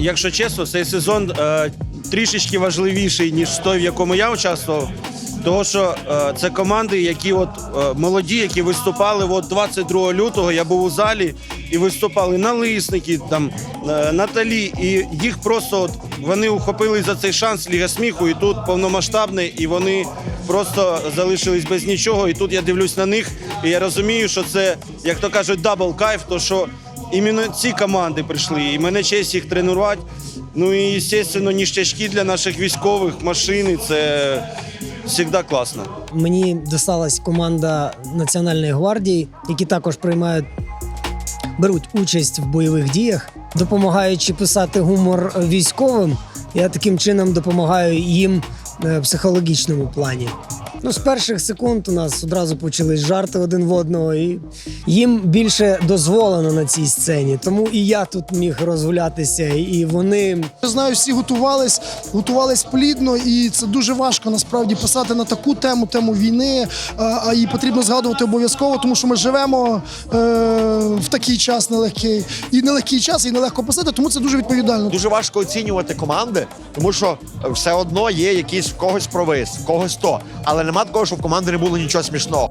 якщо чесно, цей сезон е, трішечки важливіший, ніж той, в якому я участвував. Тому що е, це команди, які от е, молоді, які виступали от 22 лютого. Я був у залі і виступали налисники, там е, Наталі, і їх просто от, вони ухопили за цей шанс Ліга сміху, і тут повномасштабне, і вони просто залишились без нічого. І тут я дивлюсь на них, і я розумію, що це, як то кажуть, дабл кайф, то що іменно ці команди прийшли, і мене честь їх тренувати. Ну і, звісно, ніштячки для наших військових, машини це завжди класно. Мені досталась команда Національної гвардії, які також приймають беруть участь в бойових діях, допомагаючи писати гумор військовим. Я таким чином допомагаю їм е, в психологічному плані. Ну, з перших секунд у нас одразу почались жарти один в одного, і їм більше дозволено на цій сцені. Тому і я тут міг розгулятися, і вони Я знаю, всі готувались, готувались плідно, і це дуже важко насправді писати на таку тему, тему війни. А, а її потрібно згадувати обов'язково, тому що ми живемо е, в такий час нелегкий. І нелегкий час, і нелегко писати, тому це дуже відповідально. Дуже важко оцінювати команди, тому що все одно є якийсь в когось провис, в когось то. Але нема такого, що в команди не було нічого смішного.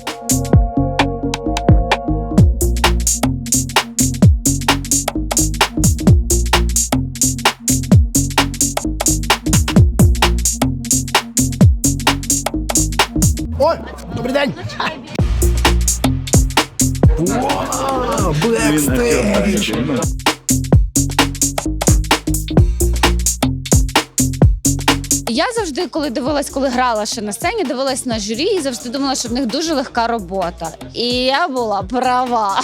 Ой, добрий день! Вау, бекстейдж! Я завжди, коли дивилась, коли грала ще на сцені, дивилась на журі і завжди думала, що в них дуже легка робота. І я була права.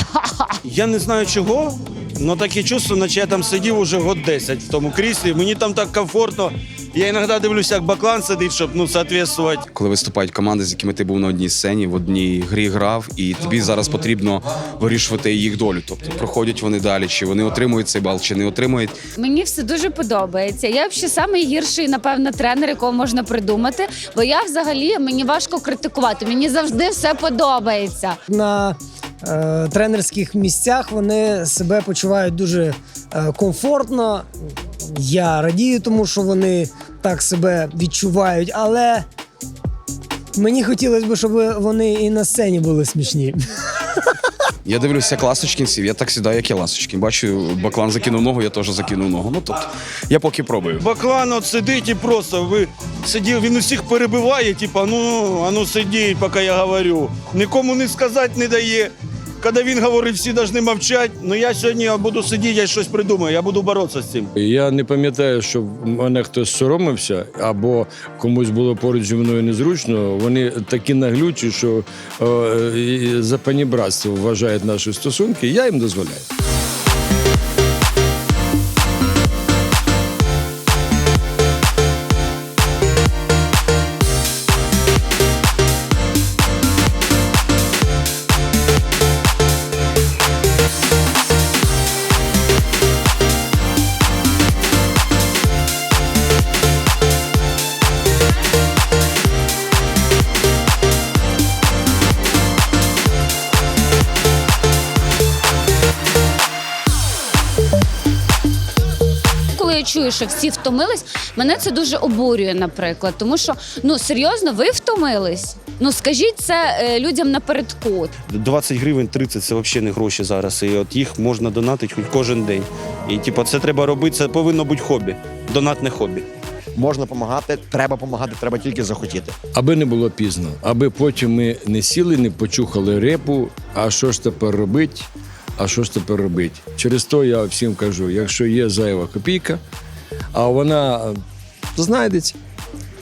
Я не знаю чого, але таке чувство, наче я там сидів уже год 10 в тому кріслі. Мені там так комфортно. Я іноді дивлюся, як баклан сидить, щоб ну, соответствувати. коли виступають команди, з якими ти був на одній сцені, в одній грі грав, і тобі зараз потрібно вирішувати їх долю. Тобто проходять вони далі, чи вони отримують цей бал, чи не отримують. Мені все дуже подобається. Я взагалі самий гірший, напевно, тренер, якого можна придумати. Бо я взагалі мені важко критикувати. Мені завжди все подобається. на е, тренерських місцях вони себе почувають дуже е, комфортно. Я радію, тому що вони так себе відчувають, але мені хотілося б, щоб вони і на сцені були смішні. Я дивлюся класочкінців, я так сідаю, як я ласочкін. Бачу, баклан закинув ногу, я теж закинув ногу. Ну тобто, я поки пробую. Баклан от сидить і просто ви сидів, він усіх перебиває, типа, ну, а ну сидіть, поки я говорю. Нікому не сказати не дає. Коли він говорить, всі повинні мовчати. Ну я сьогодні буду сидіти, я щось придумаю, я буду боротися з цим. Я не пам'ятаю, що мене хтось соромився, або комусь було поруч зі мною незручно. Вони такі наглючі, що е, за панібратство вважають наші стосунки. Я їм дозволяю. Я що всі втомились, мене це дуже обурює, наприклад. Тому що ну серйозно, ви втомились. Ну скажіть це е, людям напередку. 20 гривень 30 це взагалі не гроші зараз. І от їх можна донатити хоч кожен день. І типу, це треба робити, це повинно бути хобі. Донатне хобі. Можна допомагати, треба допомагати, треба тільки захотіти. Аби не було пізно, аби потім ми не сіли, не почухали репу. А що ж тепер робить? А що ж тепер робить? Через то я всім кажу: якщо є зайва копійка, а вона е, знайдеться,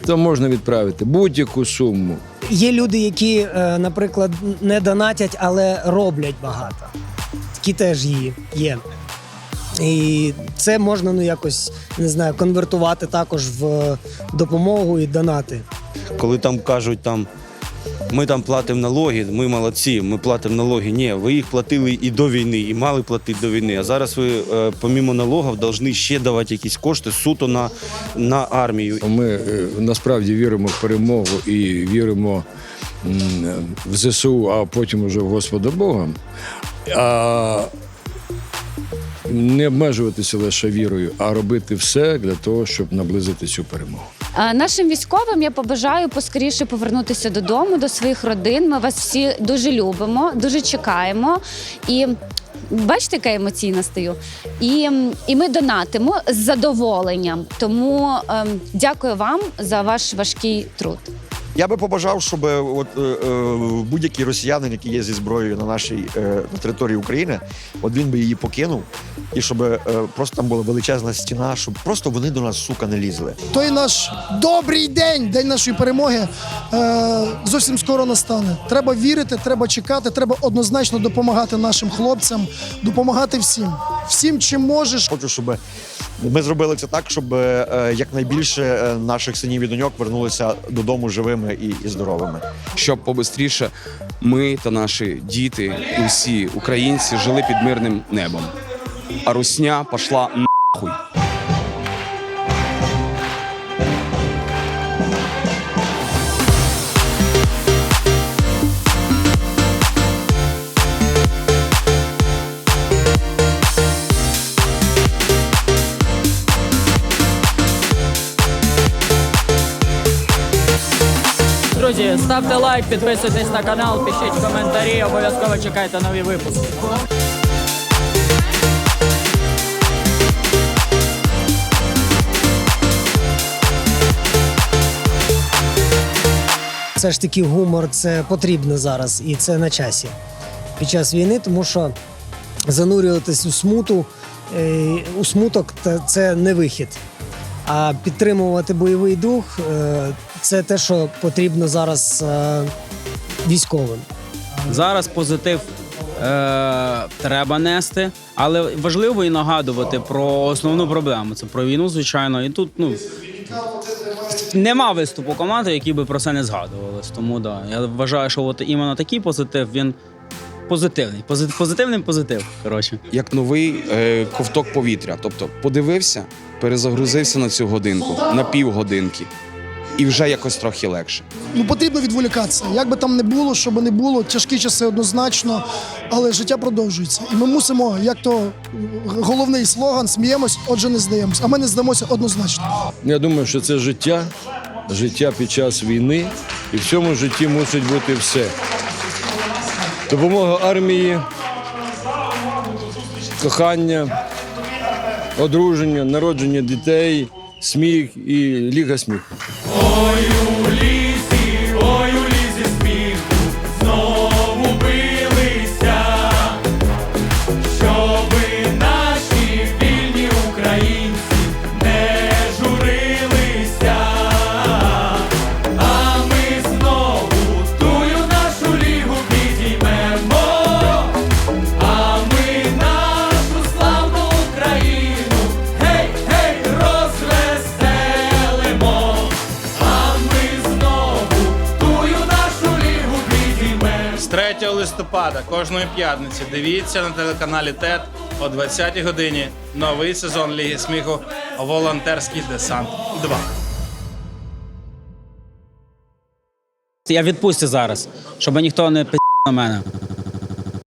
то можна відправити будь-яку суму. Є люди, які, е, наприклад, не донатять, але роблять багато. Такі теж є. є. І це можна ну якось не знаю, конвертувати також в допомогу і донати. Коли там кажуть, там ми там платимо налоги, ми молодці, ми платимо налоги. Ні, ви їх платили і до війни, і мали платити до війни. А зараз ви, е, помімо налогів, повинні ще давати якісь кошти суто на, на армію. Ми е, насправді віримо в перемогу і віримо в ЗСУ, а потім уже в Господа Бога. А не обмежуватися лише вірою, а робити все для того, щоб наблизити цю перемогу. Е, Нашим військовим я побажаю поскоріше повернутися додому, до своїх родин. Ми вас всі дуже любимо, дуже чекаємо. І бачите, яка емоційна стою. І, і ми донатимо з задоволенням. Тому ем, дякую вам за ваш важкий труд. Я би побажав, щоб е, от, е, е, будь-який росіянин, який є зі зброєю на нашій е, на території України, от він би її покинув, і щоб е, просто там була величезна стіна, щоб просто вони до нас, сука, не лізли. Той наш добрий день, день нашої перемоги, е, зовсім скоро настане. Треба вірити, треба чекати, треба однозначно допомагати нашим хлопцям, допомагати всім. Всім, чим можеш. Хочу, щоб ми зробили це так, щоб як якнайбільше е, наших синів і доньок вернулися додому живими і здоровими. Щоб побистріше ми та наші діти і всі українці жили під мирним небом. А русня пішла нахуй. Ставте лайк, підписуйтесь на канал, пишіть коментарі, обов'язково чекайте нові випуски. Все ж таки гумор це потрібно зараз і це на часі під час війни, тому що занурюватись у смуту, е, у смуток це не вихід. А підтримувати бойовий дух е, це те, що потрібно зараз е, військовим. Зараз позитив е, треба нести, але важливо і нагадувати про основну проблему. Це про війну, звичайно. І тут ну нема виступу команди, які би про це не згадувалось. Тому да, я вважаю, що от іменно такий позитив він позитивний. Пози- Позитивний позитив. Коротше. Як новий е, ковток повітря. Тобто подивився, перезагрузився на цю годинку, на півгодинки, і вже якось трохи легше. Ну потрібно відволікатися. Як би там не було, що би не було, тяжкі часи однозначно, але життя продовжується. І ми мусимо, як то головний слоган, сміємось, отже, не здаємось. А ми не здамося однозначно. Я думаю, що це життя, життя під час війни, і в цьому житті мусить бути все. Допомога армії, кохання, одруження, народження дітей, сміх і ліга сміху. З 3 листопада кожної п'ятниці дивіться на телеканалі ТЕТ о 20-й годині новий сезон Ліги сміху Волонтерський десант 2. Я в відпустці зараз, щоб ніхто не пи на мене.